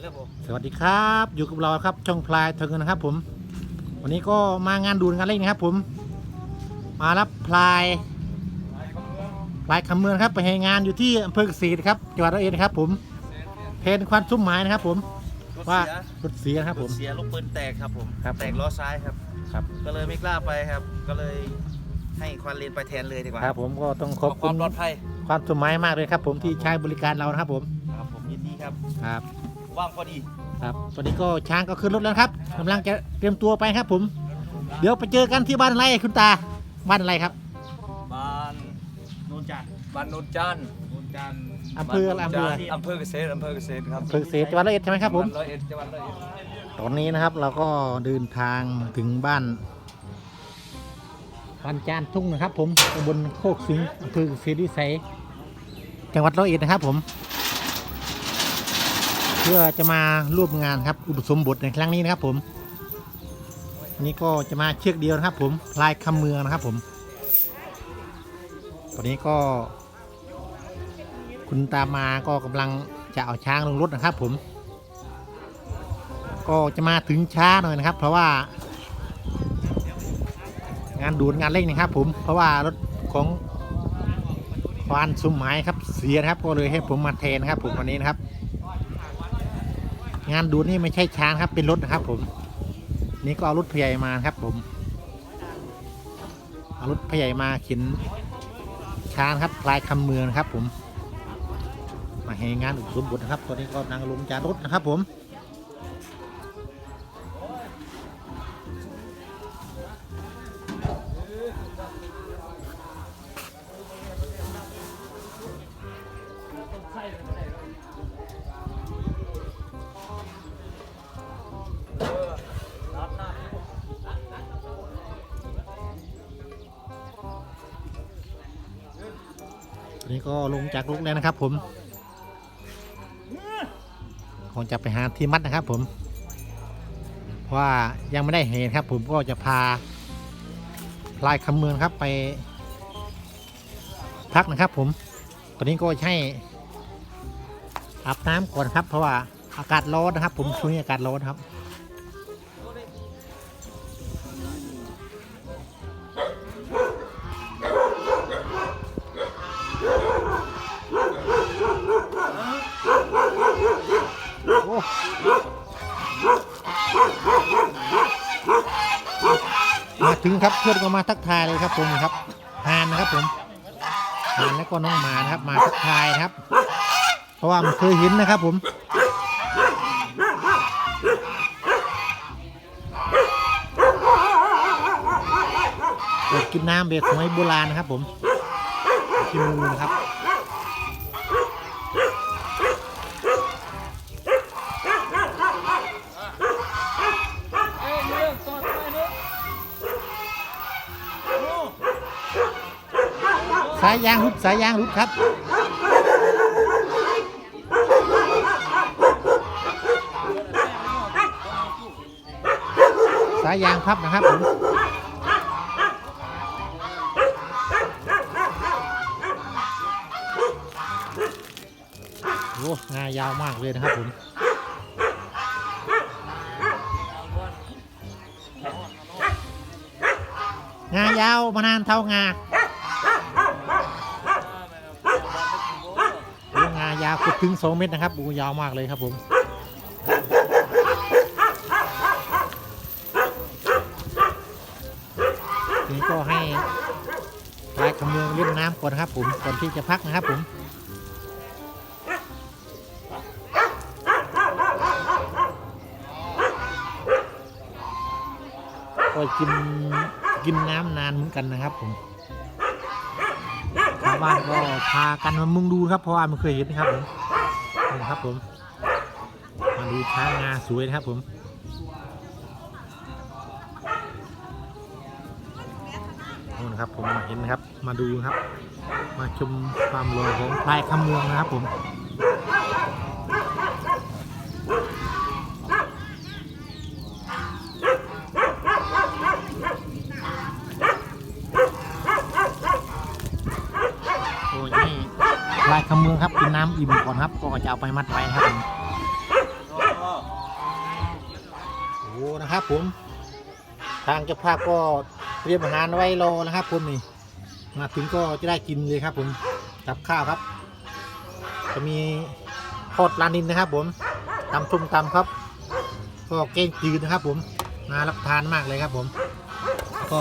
แล้วผมสวัสดีครับ อยู่กับเราครับช่องพลายเทิงนะครับ ผม วันนี้ก็มางานดูงานเล่นนะครับ ผม มารับพลายพลายคำเมืองครับ ไปให้งานอยู่ที่อำเภอเกษตรครับจังหวัดร้อยเอ็ดนะครับ ผม เพนควันซุ้มหมายนะครับ ผมรถว่าเสียรถเสียนะครับ ผมรถเสียลูกปืนแตกครับ ผมครับแตกล้อซ้ายครับครับ ก็เลยไม่กล้าไปครับ ก็เลยให้ควันเลนไปแทนเลยดีกว่าครับผมก็ต้องขเพื่อบอคคุวาณมปลอดภัยความสมหมายมากเลยครับ ผมที่ใช้บริการเรานะครับผมครับผมยินดีครับครับ ว่างพอดีครับตอนนี้ก็ช้างก็ขึ้นรถแล้วครับกำลังจะเตรียมตัวไปครับ ผม เดี๋ยวไปเจอกันที่บ้านอะไรคุณตาบ้านอะไรครับบ้านโนนจันทร์บ้านโนนจันทร์โนนจันทร์อำเภออะไรอำเภออำเภอเกษตรอำเภอเกษตรครับอำเภอเกษตรจังหวัดร้อยเอ็ดใช่ไหมครับผม จังหวัดร้อยเอ็ดจังหวัดร้อยเอ็ดตอนนี้นะครับเราก็เดินทางถึงบ้านบ้านจานทุ่งนะครับ ผมตำบลโคกสิงห์อำเภอเกษตรวิสัยจังหวัดร้อยเอ็ดนะครับผมเพื่อจะมาร่วมงานครับอุปสมบทในครั้งนี้นะครับผมอันนี้ก็จะมาเชือกเดียวนะครับ ผมลายคำเมืองนะครับผมตอนนี้ก็ คุณตามาก็กำลังจะเอาช้างลงรถนะครับ ผม ก็จะมาถึงช้าหน่อยนะครับ เพราะว่า งานด่วนงานเร่งนะครับ ผม เพราะว่ารถของควานสมหมายครับเสียนะครับ ก็เลยให้ผมมาแทนนะครับ ผมวันนี้นะครับ งานดูนี่ไม่ใช่ช้างครับเป็นรถนะครับ ผม นี่ก็เอารถพยายมาครับ ผมเอารถพยายมาเข็นช้างครับพลายคำเมืองครับ ผม มาให้งานอุปสมบทนะครับตอนนี้ก็นั่งลงจากรถนะครับ ผม นี้ก็ลงจากรถแล้วนะครับ ผมคงจะไปหาที่มัดนะครับ ผมเพราะว่ายังไม่ได้เห็นครับ ผมก็จะพาพลายคำเมืองครับไป พักนะครับ ผม ตอนนี้ก็ให้อาบน้ำก่อนครับ เพราะว่าอากาศร้อนนะครับ ผมช่วงนี้อากาศร้อนครับ มาถึงครับเพื่อนก็มาทักทายเลยครับผมครับฮานนะครับผมฮานแล้วก็น้องหมานะครับ มาทักทายนะครับ เพราะว่ามันเคยเห็นนะครับผมเปิดกินน้ำแบบสมัยโบราณนะครับผมกินมือนะครับ สายยางรุดสายยางรุดครับสายยางพับนะครับผมโอ้งายาวมากเลยนะครับผมงายาวมานานเท่างา โอ้งายาวเกือบถึง 2 เมตรนะครับโอ้ยาวมากเลยครับผมนี่ก็ให้ปลายคำเมืองเล่นน้ำก่อนครับผมก่อนที่จะพักนะครับผมก็กินกินน้ำนานเหมือนกันนะครับผมาวบ้านก็พากันมามุงดูครับเพราะว่ามันเคยเห็นนะครับผมนี่นะครับผม มาดูช้างงาสวยนะครับผมนู่นนะครับผมมาเห็นนะครับ มาดูครับ มาชมความรวยของพลายคำเมืองนะครับผม ลายคำเมืองครับกินน้ำอิ่มก่อนครับ ก็จะเอาไปมัดไว้ครับผมโอ้นะครับผม ทางเจ้าภาพก็เตรียมอาหารไว้รอนะครับผมนี่มาถึงก็จะได้กินเลยครับผมกับข้าวครับ จะมีทอดลานินนะครับ ผมตำส้มตำครับ ก็เก้งจืดนะครับ ผมน่ารับทานมากเลยครับ ผม ก็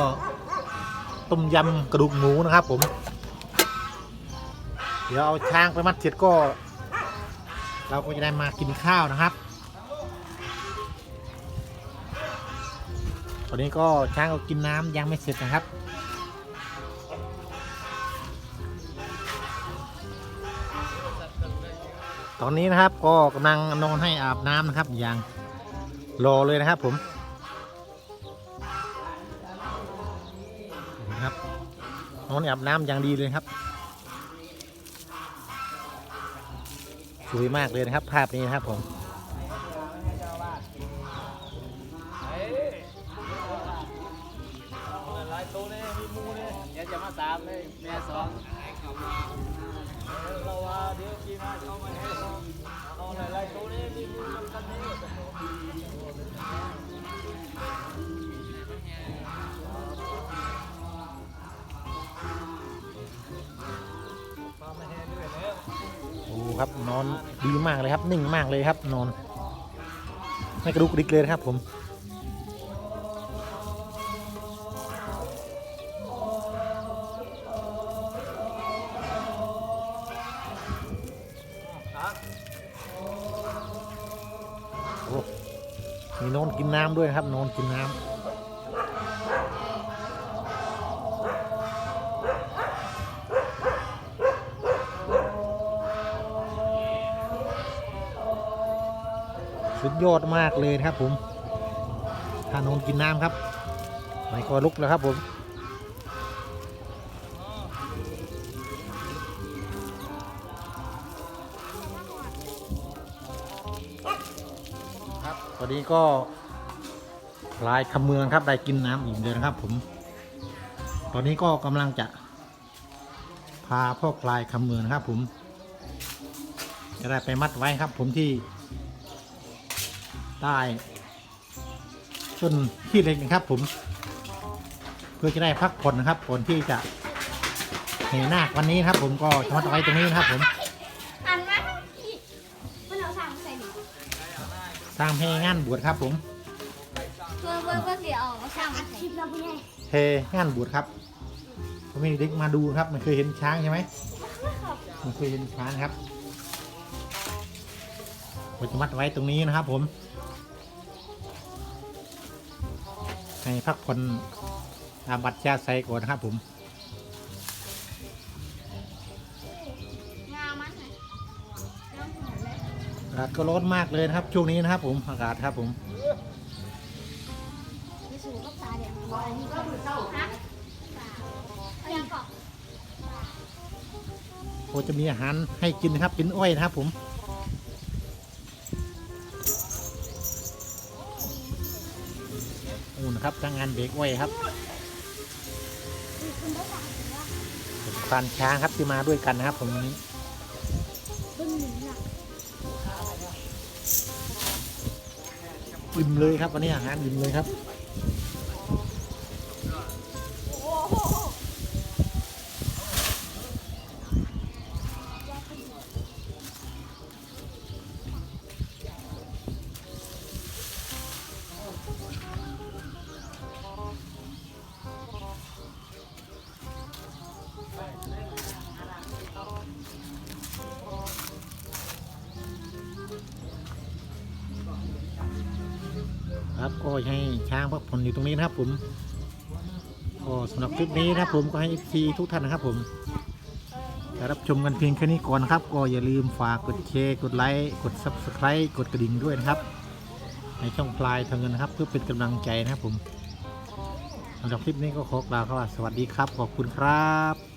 ต้มยำกระดูกหมูนะครับ ผม เดี๋ยวเอาช้างไปมัดเสร็จก็ เราก็จะได้มากินข้าวนะครับ ตอนนี้ก็ช้างก็กินน้ำยังไม่เสร็จนะครับตอนนี้นะครับก็กำลังนอนให้อาบน้ำนะครับอย่างรอเลยนะครับผมนะครับนอนอาบน้ำอย่างดีเลยครับ สวยมากเลยนะครับ ภาพนี้นะครับผมเนี่ยมีมูเนี่ยเดี๋ยวจะมาสามเลยแม่สองเราว่าเดี๋ยวกี่มาจะเอามาให้เอาหลายๆตัวนี่ยมีมูกันนี่ ครับนอนดีมากเลยครับ นิ่งมากเลยครับ นอนไม่กระดุกกระดิกเลยครับ ผมโอ้มีนอนกินน้ำด้วยครับนอนกินน้ำ สุดยอดมากเลยนะครับผมถ้านอนกินน้ำครับไม่ก็ลุกแล้วครับผมครับตอนนี้ก็พลายคำเมืองครับได้กินน้ำอิ่มเลยนะครับผม ตอนนี้ก็กำลังจะพาพ่อพลายคำเมืองครับผม จะได้ไปมัดไว้ครับผมที่ ใต้ต้นที่เล็กนะครับผม เพื่อจะได้พักผ่อนนะครับก่อนที่จะเหนาควันนี้นะครับ ผมก็จะมัดไว้ตรงนี้นะครับ ผมหันมาทางพี่มันเอาสั่งใส่หนูสร้างให้งานบวชครับ ผมเพื่อเพื่อเพื่อเสียออกเอาสั่งมาใส่ชิปเราไม่ได้เทงานบวชครับก็มีเด็กมาดูครับ มันเคยเห็นช้างใช่ไหมมันเคยเห็นช้างครับผมจะมัดไว้ตรงนี้นะครับ ผม ให้พักผ่อนอาบัตยาใส่ก่อนนะครับผมงามันนะน้ำหอมเลยอากาศก็ร้อนมากเลยนะครับ ช่วงนี้นะครับผมอากาศครับผมไปสู่กับตาเดี๋ยวอันนี้ก็มือเศร้าฮะอันนี้ก็โอจะมีอาหารให้กินนะครับกินอ้อยนะครับผม ครับทางงานเบรกอ้ครับคุณได้สั่งหรือว่านช้างครับที่มาด้วยกันนะครับ ผมวันนี้อิ่มเลยครับวันนี้อาหารอิ่มเลยครับ ครับ ก็ให้ช้างพักผ่อนอยู่ตรงนี้นะครับ ผมก็สำหรับคลิปนี้นะครับผมก็ให้ฟีทุกท่านนะครับ ผมจะรับชมกันเพียงแค่นี้ก่อนนะครับ ก็อย่าลืมฝากกดแชร์กดไลค์กด subscribe กดกระดิ่งด้วยนะครับ ในช่องพลายทางเงินนะครับ เพื่อเป็นกำลังใจนะครับผมสำหรับคลิปนี้ก็ขอกล่าวคำว่าสวัสดีครับ ขอบคุณครับ